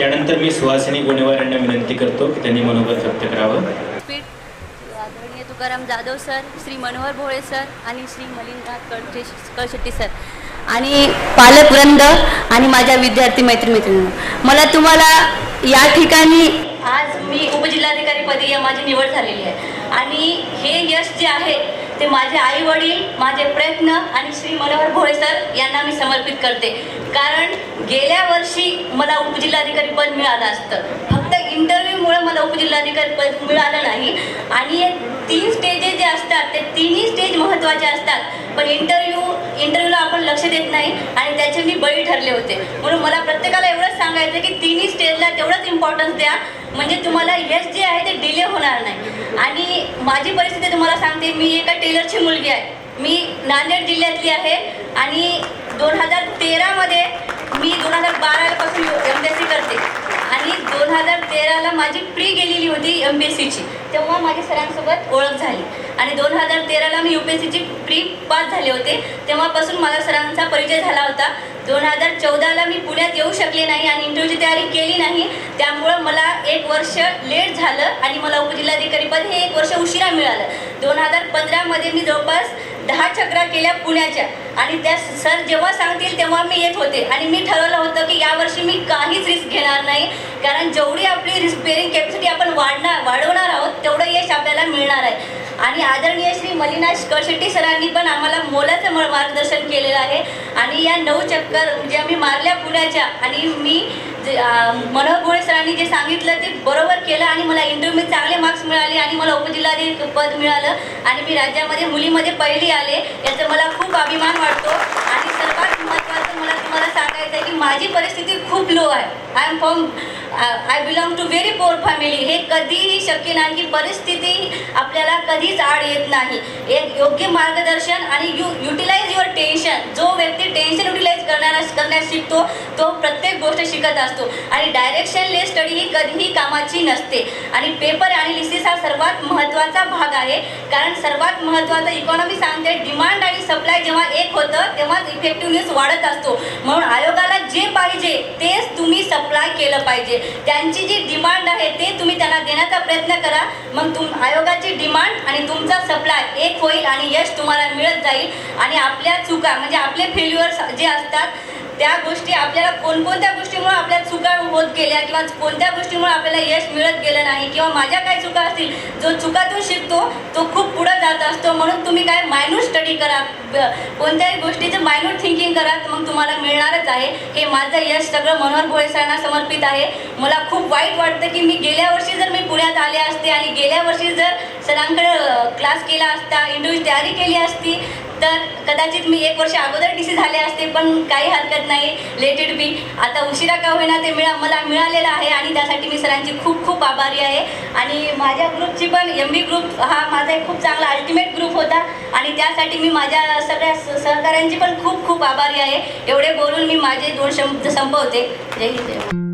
यानंतर मी सुहासिनी गुणेवार यांना विनंती करतो की त्यांनी मनोगत व्यक्त करावं. आदरणीय तुकाराम जाधव सर श्री मनोहर भोळे सर आणि श्री मलिंद्रनाथ कळशे कळशेट्टी सर आणि पालकवृंद आणि माझ्या विद्यार्थी मैत्री मैत्रिणी मला तुम्हाला या ठिकाणी आज मी उपजिल्हाधिकारी पदी माझी निवड झालेली आहे. आणि हे यश जे आहे ते माझे आई वडील माझे प्रयत्न आणि श्री मनोहर भोळे सर यांना मी समर्पित करते. कारण गेल्या वर्षी मला उपजिल्हाधिकारी पद मिळालं असतं. फक्त इंटरव्ह्यूमुळं मला उपजिल्हाधिकारी पद मिळालं नाही. आणि हे तीन स्टेजेस जे असतात ते तिन्ही स्टेज महत्त्वाचे असतात. पण इंटरव्ह्यू इंटरव्ह्यूला आपण लक्ष देत नाही आणि त्याचे मी बळी ठरले होते. म्हणून मला प्रत्येकाला एवढंच सांगायचं की तिन्ही स्टेजला तेवढंच इम्पॉर्टन्स द्या. म्हणजे तुम्हाला यश जे आहे ते डिले होणार नाही. आणि माझी परिस्थिती तुम्हाला सांगते मी एका टेलरची मुलगी आहे. मी नांदेड जिल्ह्यातली आहे आणि दोन हजार तेरामध्ये मी दोन हजार बारापासून एम पी एस सी करते. आणि दोन हजार तेराला माझी प्री गेलेली होती एम पी एस सीची तेव्हा माझी सरांसोबत ओळख झाली. आणि दोन हजार तेराला मी यू पी एस सीची प्री पास झाले होते. तेव्हापासून मला सरांचा परिचय झाला होता. दोन हजार चौदाला मी पुण्यात येऊ शकले नाही आणि इंटरव्ह्यूची तयारी केली नाही. त्यामुळं मला एक वर्ष लेट झालं आणि मला उपजिल्हाधिकारी पद हे एक वर्ष उशिरा मिळालं. दोन हजार पंधरामध्ये मी जवळपास दहा चक्रा केल्या पुण्याच्या. आणि त्या सर जेव्हा सांगतील तेव्हा मी येत होते. आणि मी ठरवलं होतं की यावर्षी मी काहीच रिस्क घेणार नाही. कारण जेवढी आपली रिस्क बेरिंग कॅपॅसिटी आपण वाढणार वाढवणार आहोत तेवढं यश आपल्याला मिळणार आहे. आणि आदरणीय श्री मलिनाश कळशेट्टी सरांनी पण आम्हाला मोलाचं म- मार्गदर्शन केलेलं आहे. आणि या नऊ चक्कर म्हणजे आम्ही मारल्या पुण्याच्या आणि मी जे, मनोहर भोळे सरांनी जे सांगितलं ते बरोबर केलं आणि मला इंटरव्ह्यूमध्ये चांगले मार्क्स मिळाले आणि मला उपजिल्हाधिक पद मिळालं आणि मी राज्यामध्ये मुलीमध्ये पहिली आले याचा मला खूप अभिमान वाटतो. आणि सर्वात महत्त्वाचं तुम्हाला सांगायचं आहे की माझी परिस्थिती खूप लो आहे. I am from I belong to very poor family हे कधीही शक्य नाही की परिस्थिती आपल्याला कधीच आड येत नाही. योग्य मार्गदर्शन आणि यू युटिलाइज युअर टेन्शन जो व्यक्ती टेन्शन युटिलाइज करणारा करण्यास शिकतो तो प्रत्येक गोष्ट शिकत असतो. आणि डायरेक्शनलेस स्टडी ही कधीही कामाची नसते. आणि पेपर अनालिसिस हा सर्वात महत्त्वाचा भाग आहे. कारण सर्वात महत्त्वाचा इकॉनॉमी सांगते डिमांड आणि सप्लाय जेव्हा एक होतं तेव्हाच इफेक्टिव्हनेस वाढत असतो. म्हणून आयो जे पाहिजे तेच तुम्ही सप्लाय केलं पाहिजे. त्यांची जी डिमांड आहे ते तुम्ही त्यांना देण्याचा प्रयत्न करा. मग तुम आयोगाची डिमांड आणि तुमचा सप्लाय एक होईल आणि यश तुम्हाला मिळत जाईल. आणि आपल्या चुका म्हणजे आपले फेल्युअर्स जे असतात त्या गोष्टी आपल्याला कोणकोणत्या गोष्टीमुळे आपल्या चुका होत गेल्या किंवा कोणत्या गोष्टीमुळे आपल्याला यश मिळत गेलं नाही किंवा माझ्या काय चुका असतील जो चुकातून शिकतो तो खूप पुढं जात असतो. म्हणून तुम्ही काय मायनूट स्टडी करा. कोणत्याही गोष्टीचं मायनूट थिंकिंग करा मग तुम्हाला मिळणारच आहे. हे माझं यश सगळं मनोहर भोळे सरांना समर्पित आहे. मला खूप वाईट वाटतं की मी गेल्या वर्षी जर मी पुण्यात आले असते आणि गेल्या वर्षी जर सरांकडे क्लास केला असता इंटरव्ह्यू तयारी केली असती तर कदाचित मी एक वर्ष अगोदर डी सी झाले असते पण काही हरकत नाही. लेटेड बी आता उशिरा का होईना ते मिळा मला मिळालेलं आहे आणि त्यासाठी मी सरांची खूप खूप आभारी आहे. आणि माझ्या ग्रुपची पण एम बी ग्रुप हा माझा एक खूप चांगला अल्टिमेट ग्रुप होता. आणि त्यासाठी मी माझ्या सगळ्या सहकाऱ्यांची पण खूप खूप आभारी आहे. एवढे बोलून मी माझे दोन शब्द संपवते. जय हिंद.